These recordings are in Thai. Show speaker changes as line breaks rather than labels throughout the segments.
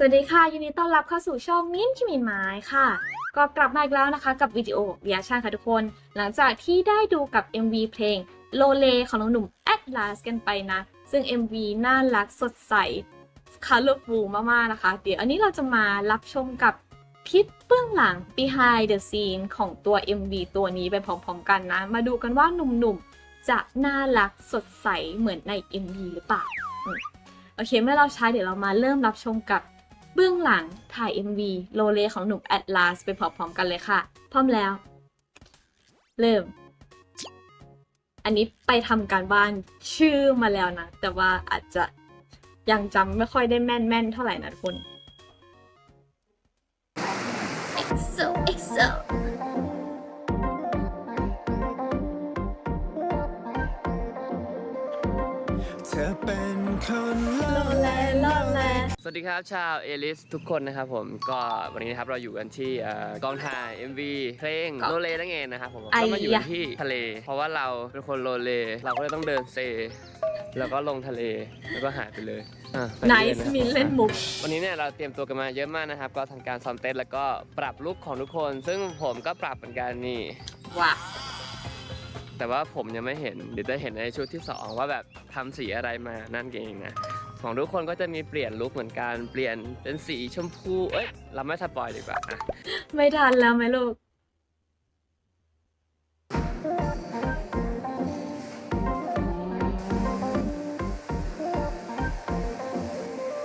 สวัสดีค่ะ ยินดีต้อนรับเข้าสู่ช่องมิ้นท์คิมินไม้ค่ะ ก็กลับมาอีกแล้วนะคะกับวิดีโอเรียชั่นค่ะทุกคน หลังจากที่ได้ดูกับ MV เพลงโลเลของน้องหนุ่ม Atlas กันไปนะ ซึ่ง MV น่ารักสดใส colorful มากๆนะคะ เดี๋ยวอันนี้เราจะมารับชมกับคลิปเบื้องหลัง behind the scene ของตัว MV ตัวนี้ไปพร้อมๆกันนะ มาดูกันว่าหนุ่มๆ จะน่ารักสดใสเหมือนใน MV หรือเปล่า โอเคเมื่อเราใช้เดี๋ยวเรามาเริ่มรับชมกับ เบื้องหลังถ่าย MV โลเลของหนุ่มแอดลาสไปพร้อมๆกันเลยค่ะ พร้อมแล้ว เริ่ม อันนี้ไปทำการบ้านชื่อมาแล้วนะ แต่ว่าอาจจะยังจำไม่ค่อยได้แม่นๆ เท่าไหร่นะทุกคน EXO EXO
คนเลิ
โล
ศ
เลโลเล
สวัสดีครับชาวเอลิสทุกคนนะครับผมก็วันนี้นะครับเราอยู่กันที่เอ่อกองถ่าย MV เพลงโลเลนั่นเองนะครับผมก็มาอยู่กันที่ทะเล เพราะว่าเราเป็นคนโลเลเราก็เลยต้องเดินเซ แล้วก็ลงทะเลแล้วก็หายไปเลยอะไป
ไน
เรื่อย
ส์
ๆะ
มินเล่นมุก
วันนี้เนี่ยเราเตรียมตัวกันมาเยอะมากนะครับ ก็ทำการซ้อมเต้นแล้วก็ปรับลุคของทุกคน ซึ่งผมก็ปรับเหมือนกันนี่
ว่ะ
แต่ว่าผมยังไม่เห็นเดี๋ยวจะเห็นในชุดที่ 2 ว่าแบบทำสีอะไรมานั่นเองนะของทุกคนก็จะมีเปลี่ยนลุคเหมือนกันเปลี่ยนเป็นสีชมพู เอ้ยเราไม่สปอยดีกว่าอะ
ไม่ทันแล้วไหมลูก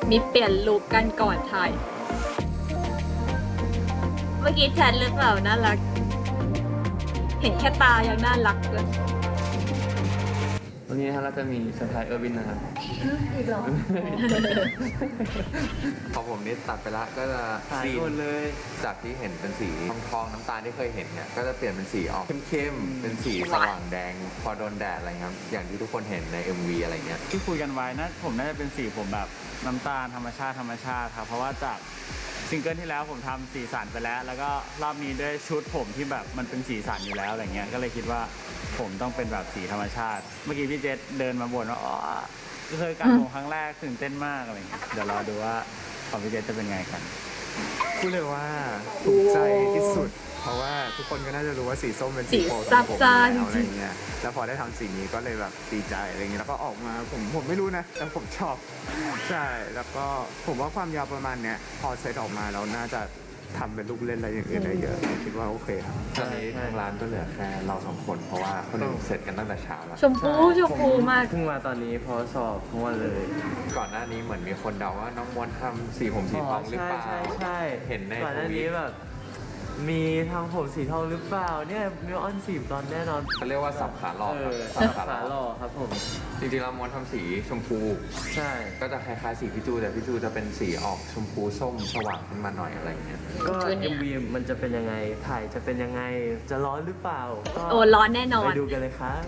มีเปลี่ยนลุคกันก่อนถ่าย เมื่อกี้แทนหรือเปล่าน่ารัก เห็นแค่ตายังน่ารักเลย
วันนี้นะครับเราจะมีเซอร์ไพรส์เออร์วินนะครับ
อีกหรอ
ของผมนี่ตัดไปละก็จะ
หาย
ซี
หมด
น
เลย
จากที่เห็นเป็นสีทองทองๆน้ำตาลที่เคยเห็นเนี่ยก็จะเปลี่ยนเป็นสีออกเข้มๆเป็นสีสว่างแดง พอโดนแดดอะไรครับอย่างที่ทุกคนเห็นใน MV อะไรเงี้ย
ที่คุยกันไว้นะผมน่าจะเป็นสีผมแบบน้ำตาลธรรมชาติธรรมชาติครับเพราะว่าจาก ซิงเกิลที่แล้วผมทำสีสันไปแล้ว แล้วก็รอบนี้ด้วยชุดผมที่แบบมันเป็นสีสันอยู่แล้วอะไรเงี้ยก็เลยคิดว่าผมต้องเป็นแบบสีธรรมชาติ เมื่อกี้พี่เจษเดินมาบ่นว่าอ๋อเคยการผมครั้งแรกตื่นเต้นมากอะไรเงี้ยเดี๋ยวรอดูว่าของพี่เจษจะเป็นไงกัน
พูดเลยว่าถูกใจที่สุด เพราะว่าทุกคนก็น่าจะรู้ว่าสีส้มเป็น
สี
สีโปรด
ซั
ข
บ
องผม
ซ่า
อยู่แล้ว
จ
อะไร
ริงๆ
เงี้ยแล้วพอได้ทำสีนี้ก็เลยแบบดีใจอะไรเงี้ยแล้วก็ออกมาผมผมไม่รู้นะ แต่ผมชอบใช่แล้วก็ผมว่าความยาวประมาณเนี้ยพอเซตออกมาเราน่าจะทำเป็นลูกเล่นอะไรอย่างอื่นได้เยอะผมคิดว่าโอเคครับ
ตอนนี้ทางร้านก็เหลือแค่เราสองคนเพราะว่าคนอื่นเสร็จกันตั้งแต่เช้าแล้ว
ชมพูชมพูมาก
เพิ่งมาตอนนี้เพอสอบทั้งวันเลย
ก่อนหน้านี้เหมือนมีคนเดาว่าน้องมวนทำสีผมสีทองหรือเปล่า
ใช่ใช่
เห็นใน
ก่อนห
ท
น้า
วิ
นี้
ต
แบบ มีทำผมสีทองหรือเปล่าเนี่ยมิวออนสีบลอนด์แน่นอน
เขาเรียกว่าสับขาหลอก
เอ
ครับ
อ
สับขา
ขา
ห
ห
ล
ล่
อ
อกครับผม
จริงๆแล้วมวนทำสีชมพู
ใช่
ก็จะคล้ายๆสีพี่จูแต่พี่จูจะเป็นสีออกชมพูส้มสว่างขึ้นมาหน่อยอะไรเงี้ย
ก็
จูเนียร์
MV มันจะเป็นยังไง ถ่ายจะเป็นยังไง จะร้อนหรือเปล่าก็
โอ้ร้อนแน่นอ
ไป
น
ดูกันเลยครับ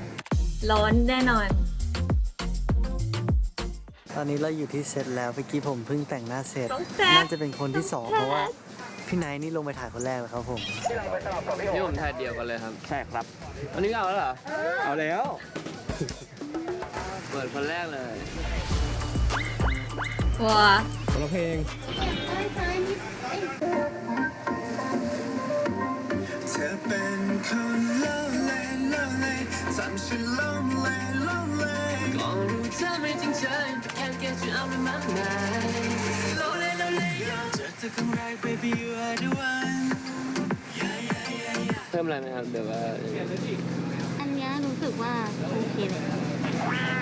ร้อนแน่นอน
ตอนนี้เราอยู่ที่เซตแล้วเมื่อกี้ผมเพิ่งแต่งหน้าเสร็จ
น้องแซค
น่าจะเป็นคนที่สองเพราะว่า พี่ไนท์นี่ลงไปถ่ายคนแรกแล้วครับผม
นี่ผมถ่ายเดียวกันเลยครับ
ใช่ครับ
วันนี้ก็เอาแล้วเหรอ
เอาแล้ว
เปิดคนแรกเลย
ว้า
คนละเพลง
เธอเป็นคนเลิศเลยเลิศเลยทำฉันลงเลยลงเลย
ก็รู้เธอไม่จริงใจ
เจอเธอครั้งแรก baby you are the one
เพิ่มอะไรไหมครับเดี๋ยวว่า
อันเนี้ยรู้สึกว่าโอเคเลย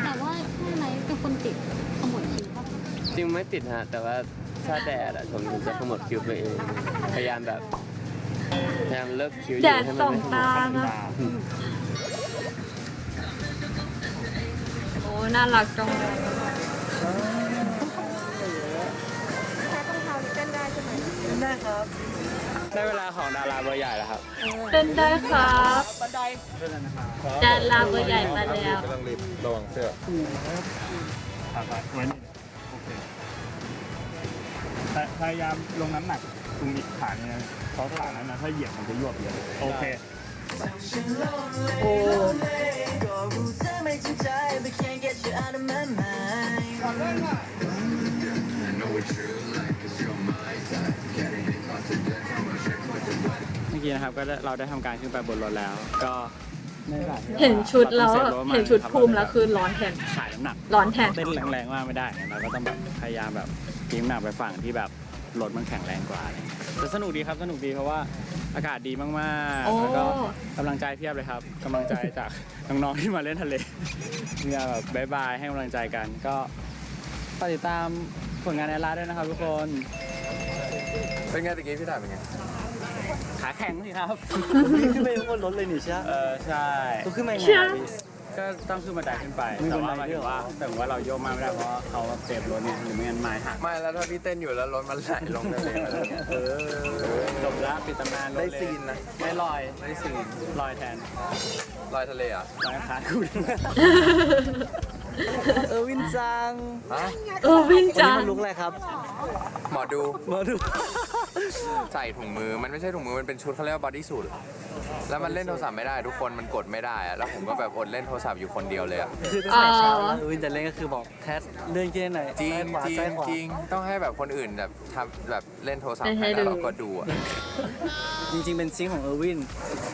แต่ว่าข้างในเป็นคนติดขมวดคิ้วปะ
จริงไม่ติดฮะแต่ว่าถ้าแดดอะผมจะขมวดคิ้วไปเองพยายามแบบพยายามเลิกคิ้วอ
แด
ยู่
ด
ให้
ส่
มั
อนง
ไม่ขมว
ตา
ด
นะโอ้น่ารักจังเลย
ได้เวลาของดาราเบอร์ใหญ่แล้วครับ
เต้นได้ครับดาราเบอร์ใหญ่มาแล้ว
ครับไว้นี่โอเคแต่พยายามลงน้ำหนักตรงนี้ขาเนี่ยเพราะขานั้นนะถ้าเหยียบมันจะยวบเยอะโอเค
โอ้
เมื่อกี้
นะครับก็เราได้ทำการขึ้นไปบนรถแล้ว ก็
เห็นชุดแล้วเห็นชุดภูมิแล้วคือร้อนแทน
ขายน้ำหนัก
ร้อนแทน
เต้นแรงๆมากไม่ได้เราก็ต้องแบบพยายามแบบทิ้งหนักไปฝั่งที่แบบ รถมันแข็งแรงกว่าอะไรเงี้ยแต่สนุกดีครับสนุกดีเพราะว่าอากาศดีมาก
โอ้
ๆ แล้วก็กำลังใจเพียบเลยครับกำลังใจจาก น้องๆที่มาเล่นทะเลเนี่ยแบบบายบายให้กำลังใจกัน ก็ฝากติดตามผลงานในร้านด้วยนะครับทุกคน
เป็นไงตะกี้พี่ถ่ายเป็นไง
ขาแข็งสิครับ
พี่ขึ้นไปบนรถเลยนี่ใช่ไหม
เออใช่
ต้องขึ้นมายังไง
เชื่อ
อะพี่
ก็ต้องขึ้นบันไดขึ้นไป
มี
แต่
บันได
ว่าหมาย
ด้
ถึ
วย
ง
เหรอ
ว่าแต่ว่าเราโยกมาไม่ได้เพราะเขาเซฟรถเนี่ยหรือไม่งั้นไม้หัก
ไม่แล้วถ้าพี่เต้นอยู่แล้วรถมันไหลลงทะเลมาแล้วเนี่ย
เออจบแล้วปิดตำนานรถ
ได้
เลย
ซีนนะ
ไม่ลอย
ได้ซีน
ลอยแทน
ลอยทะเลเหรอะ
ลอยขาคุณ
เออวินจัง
ฮะ
เออวิ่ง
วัน
จั
นี้
ง
มันลุกอะไรครับ
หมอดู
มาดู
ใส่ถุงมือมันไม่ใช่ถุงมือมันเป็นชุดเขาเรียกว่าบอดี้สูทแล้วมันเล่นโทรศัพท์ไม่ได้ทุกคนมันกดไม่ได้อะแล้วผมก็แบบอดเล่นโทรศัพท์อยู่คนเดียวเลยอะ
คือตั้งแต่เช้าแล้วเออวินจะเล่นก็คือบอกแทสเลื่อนที่ไหน
จริง
ซ้ายขวา
จริง
ซ้ายขวา
จริงต้องให้แบบคนอื่นแบบทำแบบเล่นโทรศัพท์
ให้
ให้
ดู
แล้วเราก็ดูอะ
จริง ๆ เป็นซิงค์ของเออร์วิน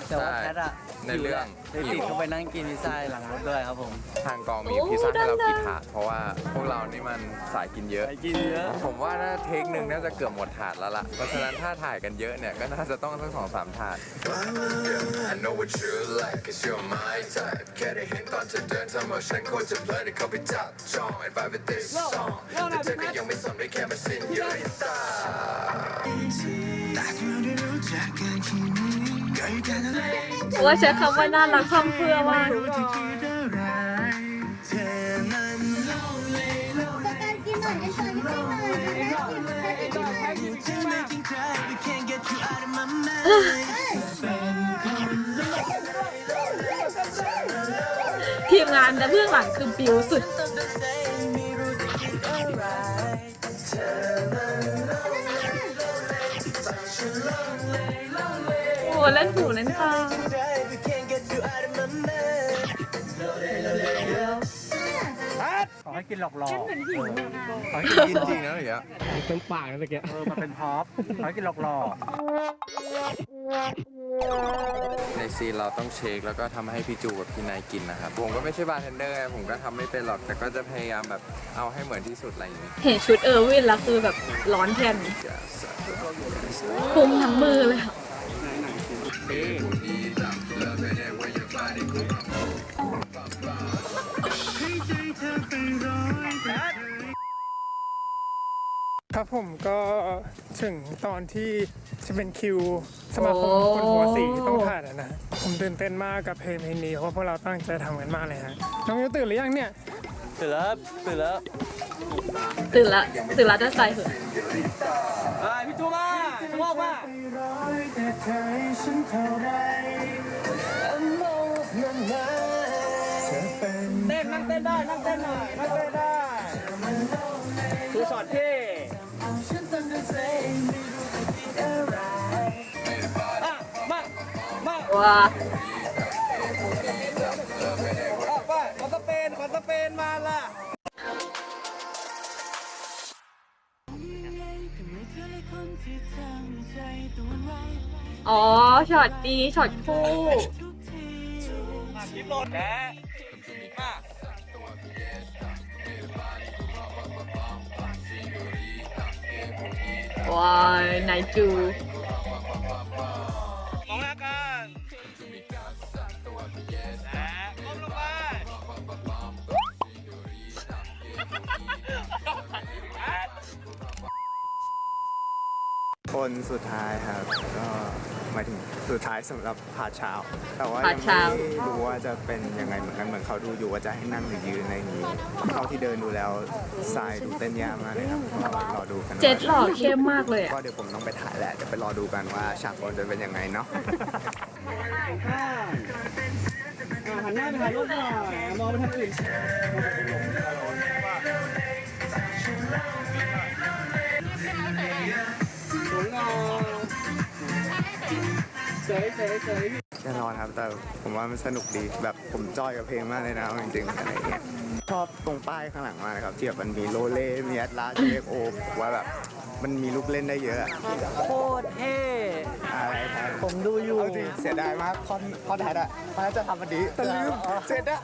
แต่ว่า
ใช่
แพทอะ
ในเรื่อง
เลยติดเข้าไปนั่งกินพิซซ่าหลังรถด้วยครับผม
ทางกองมีพิซซ่าให้เรากี่ถาดเพราะว่าพวกเรานี่มันสายกินเยอะ
ไปกินเยอะ
ผมว่าถ้าเทคหนึ่งน่าจะเกือบหมดถาดแล้วล่ะ เพราะฉะนั้นถ้าถ่ายกันเยอะเนี่ยก็น่าจะต้องทั้งสองสามถาด
I know what you like, cause you're my type แค่ได้เห็นตอนเธอเดินทำเอาฉันควรจะเพลินให้เขาไปจับจอง and vibe with this song แต่เธอก็ยังไม่สนได้แค่มาสิ้นยืนตา
ว่าใช้คำว่าน่ารักพร่ำเพรื่อมาก
แต่การกินหน่อยกันเงา
นและเบื้องหลังคือบิวสุด โอ้เล่นหูเล่นตา
ขอให้กินหลอกหลอก
กินจริงนะอย่างเงี้ย
เป็นปากนะตะเกียเออมาเป็นพร็อพขอให้กินหลอกหลอก
ในซีนเราต้องเช็คแล้วก็ทำให้พี่จูกับพี่นายกินนะครับ ผมก็ไม่ใช่บาร์เทนเดอร์ไงผมก็ทำไม่เป็นหรอกแต่ก็จะพยายามแบบเอาให้เหมือนที่สุดอะไรอย่างงี้
เห็นชุดเออร์วินแล้วคือแบบร้อนแทนคุมทั้งมือเลยอะ
ครับผมก็ถึงตอนที่จะเป็นคิวสมาคมคนหัวสีต้องผ่านแล้วนะ ผมตื่นเต้นมากกับเพลงเพลงนี้เพราะพวกเราตั้งใจทำกันมากเลยฮะ น้องมิวตื่นหรือยังเนี่ย
ตื่นแล้วตื่นแล้ว
ตื่นละตื่นละจะใส่เหอะ
พี่จูมาจูบอกมา
เต้นนั่งเต้นได้นั่งเต้นหน่อยนั่งเต้นได้คือช็อตที่
ว้า
ไปขอสเปนขอสเปนมาล่ะ
อ๋อช็อตดีช็อตคู่
คลิปโหลดแกมา
ว้ายนายจู
คนสุดท้ายครับ ก็หมายถึงสุดท้ายสำหรับพาร์ทเช้า แต่ว่า
พา
ยั
ร์ท
ง
เช้า
ไม่รู้ว่าจะเป็นยังไงเหมือนกันเหมือนเขาดูอยู่ว่าจะให้นั่งหรือยืนอะไรอย่างนี้เท่าที่เดินดูแล้วทรายดูเต้นยากมากเลยครับก็รอดูกันว่า
เจ็ดหล่อเข้มมากเลยอะ
ก็เดี๋ยวผมต้องไปถ่ายแหละเดี๋ยวไปรอดูกันว่าฉากบอลจะเป็นยังไงเนาะ
หันหน้าไปถ่ายรูปหน่อยมองไปทางอื่นสว ยงามสวยสวยสวย
แน่นอนครับแต่ผมว่ามันสนุกดีแบบผมจอยกับเพลงมากเลยนะจริงๆอะไรเงี้ยชอบตรงป้ายข้างหลังมากเลยครับที่แบบมันมีโลเล่มีแอตลาสเอ็กโอว่าแบบ มันมีลูกเล่นได้เยอะอะ
โคตรเท่
อะไรแทน
ผมดูอยู่
เอาจริงเสียดายมากคอนคอนแทสอะมันน่าจะทำวันนี้แต่ลืมเสร็จอะ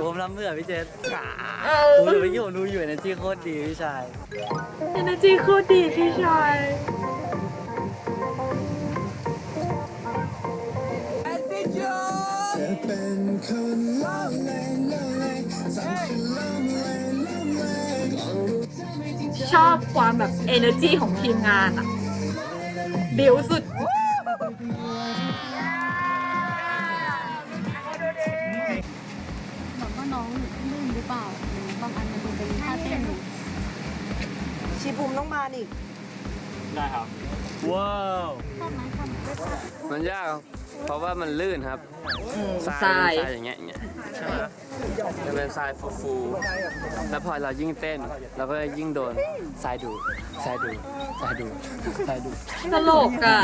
ผมรับเมื่อพี่เจษ
เอ
ผมอยู่
อ
ไปอยู่ผมดูอยู่ในที่โคตรดีพี่ชาย
เอเนจีโคตรดีพี่ชาย ชอบความแบบ energy ของทีมงานอะบิวสุด
แบบว่าน้องลื่นหรือเปล่าหรือบางอันมันดูเป็นท่าเต้นอยู่
ชีภูมิต้องมาอีก
ได้ครับ ว้าว
ชอบไหมชอบไหม
มันยากครับเพราะว่ามันลื่นครับทราย
ทราย
เป็นทรายอย่างเงี้ยอย่างเงี้ยใช่ไหม จะเป็นทรายฟูๆแล้วพอเรายิ่งเต้น เราก็ยิ่งโดนทรายดูดทรายดูดทรายดูดทรายดูด
ตลกอะ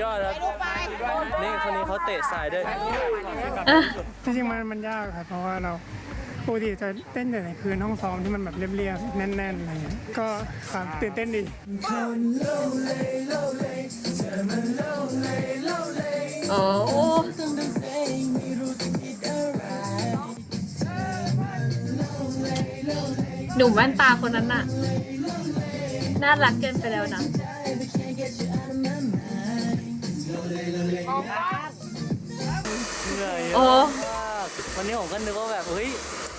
ยอดครับนี่คนนี้เขาเตะสายด้วย
จริงๆมันมันยากครับเพราะว่าเราปกติจะเต้นแต่ในพื้นห้องซ้อมที่มันแบบเรียบๆแน่นๆอะไรเงี้ยก็ครับตื่นเต้นดี
โอ้ หนุ่มแว่นตาคนนั้นน่ะ น่ารักเกินไปแล้วนะ
เหนื่อยเย
โอ้
อะมากวันนี้ผมก็นึกว่าแบบเฮ้ย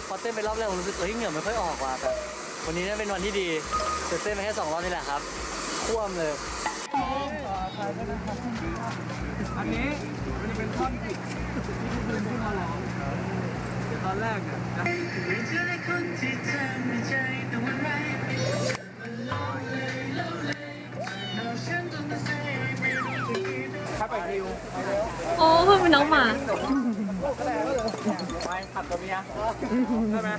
พอเต้นไปรอบแรกผมรู้สึกเฮ้ยเหงื่อไม่ค่อยออกว่ะแบบวันนี้น่าเป็นวันที่ดีแต่เต้นไปแค่สองรอบนี่แหละครับท่วมเลย
อันนี้มันจะเป็นท่อนผิดที่คุณขึ้นมาร้องเดี๋ยว ตอนแรกเนี่ยนะ
โอ้เพื่อนเป็นน้องหมา
ไปขับกับเมียใช่ไหม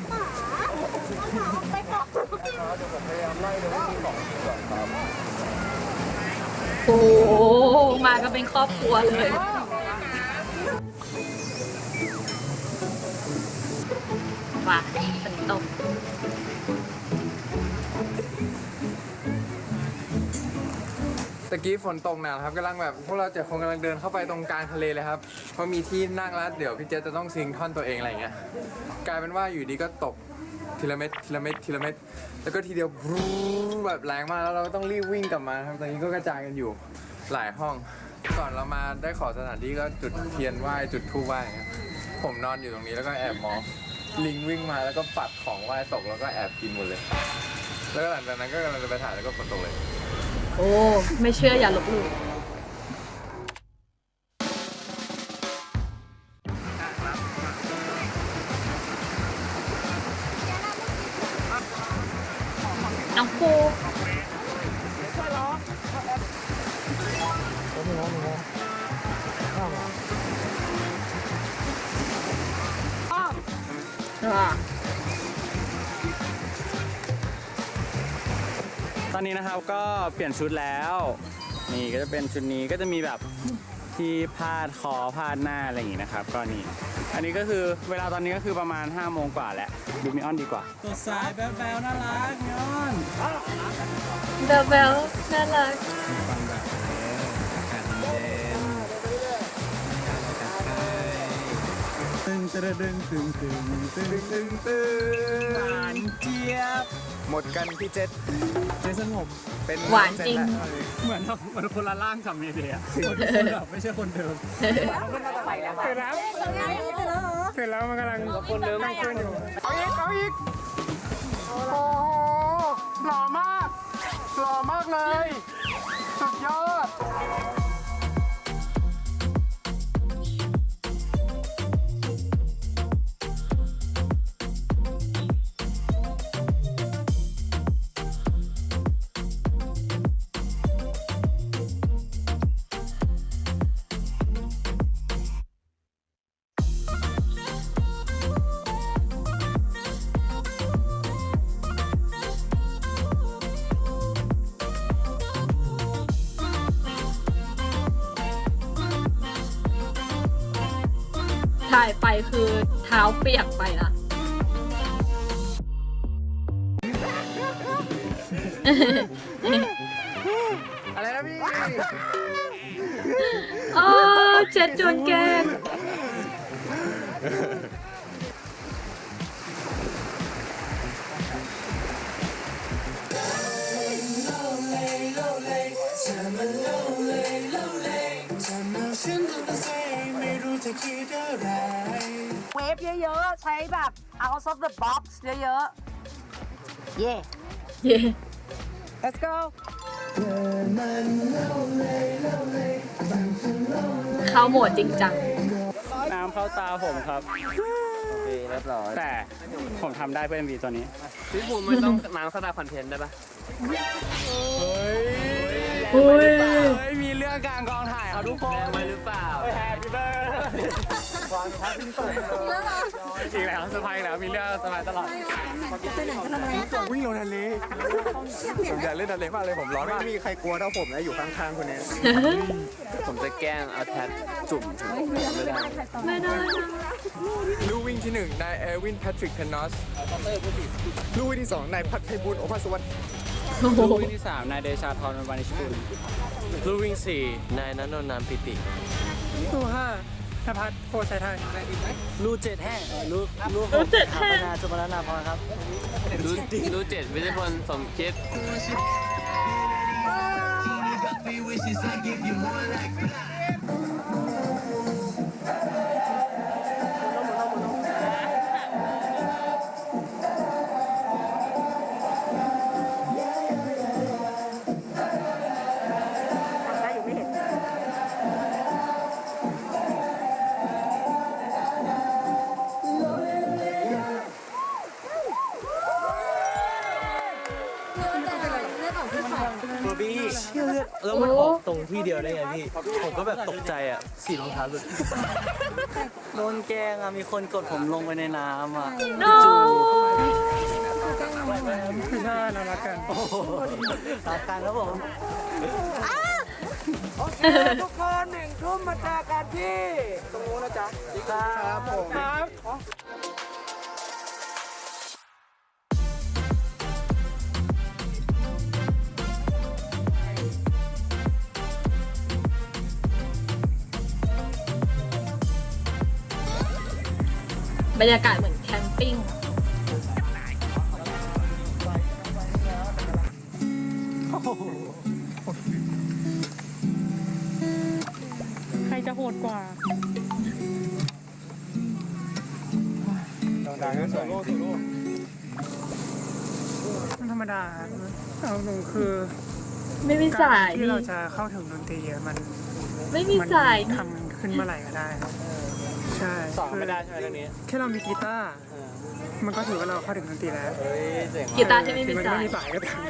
โอ้โหมากันเป็นครอบครัวเลย ว่ะฝนตก
ตะกี้ฝนตกหนักครับกำลังแบบพวกเราเจ็ดคนกำลังเดินเข้าไปตรงกลางทะเลเลยครับเพราะมีที่นั่งแล้วเดี๋ยวพี่เจจะต้องซิงท่อนตัวเองอะไรเงี้ยกลายเป็นว่าอยู่ดีก็ตกทีละเม็ดทีละเม็ดทีละเม็ดแล้วก็ทีเดียวรูแบบแรงมากแล้วเราก็ต้องรีบวิ่งกลับมาครับตอนนี้ก็กระจายกันอยู่หลายห้อง ก่อนเรามาได้ขอสถานที่ก็จุดเทียนไหว้จุดธูปไหว้ครับผมนอนอยู่ตรงนี้แล้วก็แอบมอง ลิงวิ่งมาแล้วก็ปัดของไหว้ตกแล้วก็แอบกินหมดเลย แล้วก็หลังจากนั้นก็กำลังจะไปถ่ายแล้วก็ฝนตกเลย
โอ้ ไม่เชื่ออย่าลบหลู่น้องปูอ่ะ
ตอนนี้นะครับก็เปลี่ยนชุดแล้ว นี่ก็จะเป็นชุดนี้ก็จะมีแบบที่พาดคอพาดหน้าอะไรอย่างงี้นะครับ ก็นี่ อันนี้ก็คือเวลาตอนนี้ก็คือประมาณ5โมงกว่าแล้วดูมิออนดีกว่าสดใสแบ๊วๆน่ารักมิออน
เบลเบลน่ารัก
ตระดึงตึงตึงตึงตึงตึงหวานเจี๊ยบ
หมดกันพี่เจษ
เจษสงบ
เป็น
หวานจริง
เหมือนเหมือนคนละร่างกับเมเดียไม่ใช่คนเดิมไปแล้ว
เสร็จแล้วเสร็จแล้วมันกำลังคนเดิมมันขึ้นอยู่
เอาอีกเอาอีกโอ้โหหล่อมากหล่อมากเลย สุดยอด
ถ่ายไปคือเท้าเปียกไปนะ
อะไรนะพี่
อ๋อเจ็ดโดนแกล้ง
ฟเยอะๆ ใช้แบบ out of the box เยอะๆ เย่
เย่
let's go
เข้าโหมดจริงจัง
น้ำเข้าตาผมครับ
โอเคเรียบร้อย
แต่ผมทำได้เพื่อ MV ตัวนี้
พี่ภูมิไม่ต้องน้ำสตาร์คอนเทนต์ได้ปะ
อุ้ย
เฮ้ย มีเรื่องกลางกองถ่ายครับทุกคน
แรงไปหรือเปล่า
แฮปปี้เบิร์ด วางทับทิ้งเปิดจริงแล้วเซอร์ไพรส์แล้วมีเรื่องเซอร์ไพรส์ตลอด
วิ่งลงทะเลผมอยากเล่นทะเลมากเลยผมร้อนมากไม่มีใครกลัวเท่าผมนะอยู่ข้างๆคนนี้
ผมจะแกล้งเอาแท็บจุ่มไม่ได้
ไม่ได้นะ
ลูวิ่งที่หนึ่งนายเอวินแพทริกเพนนอส
ลูกที่สองนายพัฒน์ไพบูลย์โอภาสวัสดิ์
โอ้โห
ลูกวิ่งที่3นายเดชาธรวรรณชิกุล
ลูกวิ่งสี่นายนันนนท์นามปิติ
ตู้ห้า ธพัฒน์โพชัยไทย
รูเจ็ดแห้งรูรู
รู้เจ็ดแห้ง
นาจุมรนาพรครับ
รู้รู้เจ็ดวิทยพลสมคิด
ได้ มัน
ออกตรงที่เดียวได้ไงพี่ ผมก็แบบตกใจอะสีรองเท้าหลุด โดนแกล้งอะ มีคนกดผมลงไปในน้ำอะ
โน
คือหน้าน่ารักกัน
โอ้โหรักกันแล้วผม
โอเคทุกคนหนึ่งทุ่มมาเจอกันที่ ตรงนู้นนะจ๊ะ ครับผม
ครับ
บรรยากาศเหมือนแคมปิ้ง
ใครจะโหดกว่า ดังๆก็สวยมันธรรมดาเอาหนึ่งคือ
ไม่มีสาย
ที่เราจะเข้าถึงดนตรีอะมัน
ไม่มีสาย
ทำขึ้นเมื่อไหร่ก็ได้ครับ ใช่
สองไม่ได้ใช่ไหมเรื่องนี้
แค่เรามีกีตาร์มันก็ถือว่าเราเข้าถึงดนตรีแล้ว
เฮ้ยเจ๋ง
กีตาร์ที่ไม่มี
ถึงนจะ
สาย
ไม่มีสายก็ตาม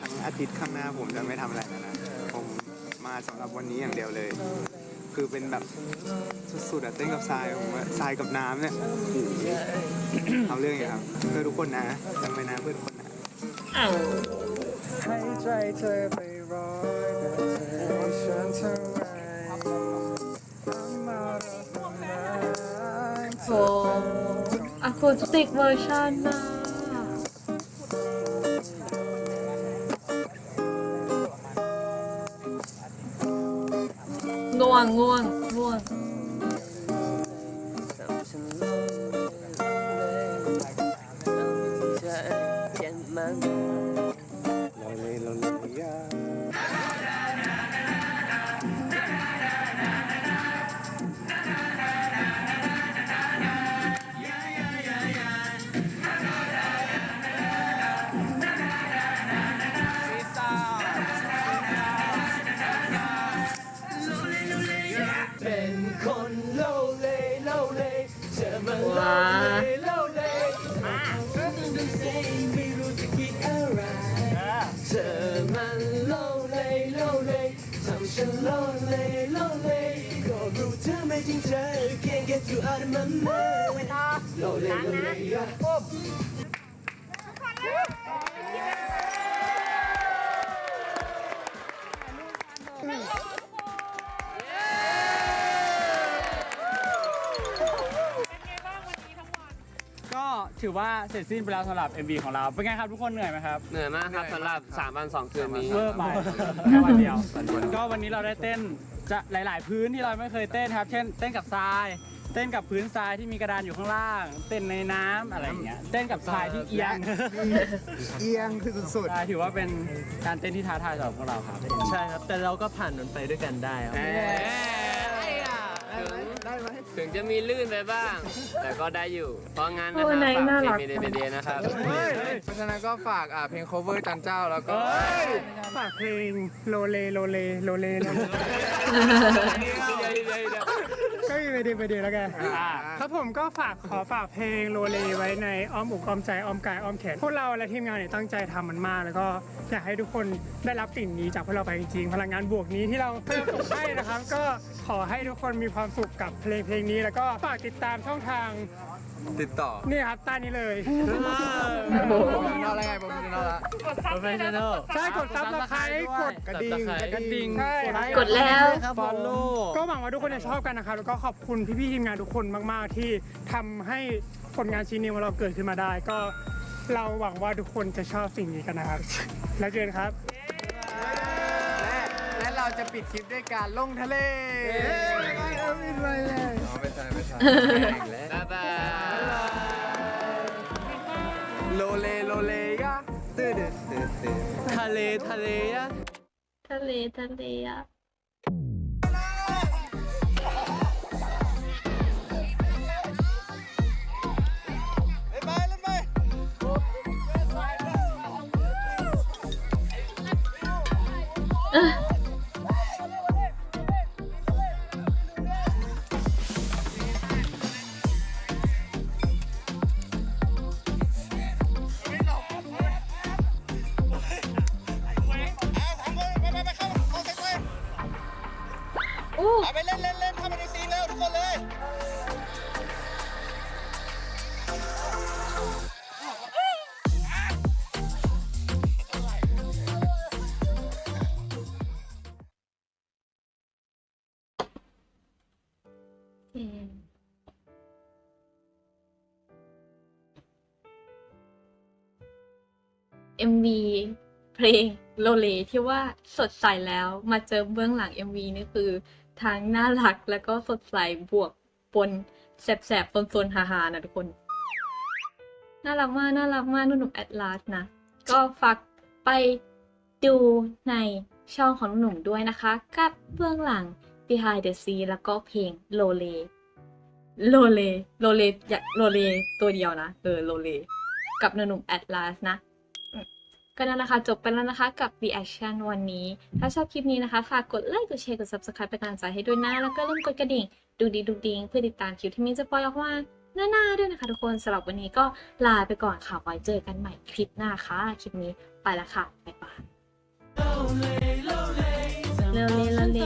ทั้งอาทิตย์ข้างหน้าผมจะไม่ทำอะไรแล้วนะผมมาสำหรับวันนี้อย่างเดียวเลย คือเป็นแบบสุดๆอะเต้นกับทรายผมว่าทรายกับน้ำเนี่ยโอ้โหเอาเรื่องอย่างครับเพื่อทุกคนนะจำไว้นะเพื่อทุกคนนะ
อ้าว
ให้ใจเธอไป อะ
คูสติกเวอร์ชันนะง่วงง่วง
ถือว่าเสร็จสิ้นไปแล้วสำหรับ MV ของเรา เป็นไงครับทุกคนเหนื่อยไหมครับ
เหนื่อยมากครับสำหรับ3วัน2คืนนี้
เวอร์ไปแค่วันเดียว ก็วันนี้เราได้เต้นจะหลาย ๆ พื้นที่เราไม่เคยเต้นครับ เช่น เต้นกับทราย เต้นกับพื้นทรายที่มีกระดานอยู่ข้างล่าง เต้นในน้ำอะไรอย่างเงี้ย เต้นกับทรายที่เอียง
เอียงคือสุด
ใช่ถือว่าเป็นการเต้นที่ท้าทายสำหรับพวกเราครับ
ใช่ครับ แต่เราก็ผ่านมันไปด้วยกันได้ครับ
ถึง ถึงจะมีลื่นไปบ้าง แต่ก็ได้อยู่ เพราะงั้นนะ
โอ้
ครับ
นาย
ฝาก
น่ารัก
เพลงเมเดเดนะครับ
เพราะฉะนั้นก็ฝากอ่าเพลง cover จันเจ้าแล้วก็
ฝากเพลงโลเลโลเลโลเลโลเล ก็มีไปดีไปดีแล้วกันครับผมก็ฝากขอฝากเพลงโลเลไว้ในอ้อมอกอ้อมใจอ้อมกายอ้อมแขนพวกเราและทีมงานเนี่ยตั้งใจทำมันมาก แล้วก็อยากให้ทุกคนได้รับสิ่งนี้จากพวกเราไปจริงๆพลังงานบวกนี้ที่เราเพิ่มส่งให้นะครับ ก็ขอให้ทุกคนมีความสุขกับเพลงเพลงนี้ แล้วก็ฝากติดตามช่องทาง
ติดต่อ
นี่ครับใต้นี้เลย
ผมนอกแล้วไงผมนอกแล้ว
Professional
ใช่กดซับสไครต์กด
กระดิ่งกระดิ่ง
ใช่
กดแล้ว
ฟอลโล่
ก็หวังว่าทุกคนจะชอบกันนะครับแล้วก็ขอบคุณพี่ๆทีมงานทุกคนมากๆที่ทำให้ผลงานชิ้นนี้ของเราเกิดขึ้นมาได้ ก็เราหวังว่าทุกคนจะชอบสิ่งนี้กันนะครับ แล้วเจอกันครับ
และและ เราจะปิดคลิปด้วยการลงทะเลไม่เอาไม่ไปเลยอ๋อไม่ใช่ไม่ใช่
บ๊ายบาย
โลเลโลเลยะตื้อดื้อตื้อตื้อ
ทะเลทะเลอะ
ทะเลทะเลอะอู้
ไปเล่นเล่นเล่นทำเป็นซีนเร็วทุกคนเลย
อืม MV เพลงโลเลที่ว่าสดใสแล้วมาเจอเบื้องหลัง MV นี่คือ ทั้งน่ารักแล้วก็สดใสบวกปนแสบๆปนๆฮาๆนะทุกคน น่ารักมาก น่ารักมากนุ่มๆแอดลาสนะ ก็ฝากไปดูในช่องของหนุ่มด้วยนะคะ กับเบื้องหลัง behind the scene แล้วก็เพลงโลเลโลเลโลเลอยากโลเลตัวเดียวนะ เออโลเลกับหนุ่มแอดลาสนะ ก็นั่นแหละค่ะจบไปแล้วนะคะกับ reaction วันนี้ ถ้าชอบคลิปนี้นะคะ ฝากกดไลค์ กดแชร์ กด subscribe เป็นกำลังใจให้ด้วยนะ แล้วก็ลืมกดกระดิ่ง ดูดีดูดิงเพื่อติดตามคลิปที่มิ้นจะปล่อยออกมาหน้าๆด้วยนะคะทุกคนสำหรับวันนี้ก็ลาไปก่อนค่ะไว้เจอกันใหม่คลิปหน้าค่ะ คลิปนี้ไปแล้วค่ะ บ๊ายบายโลเลโลเลโลเล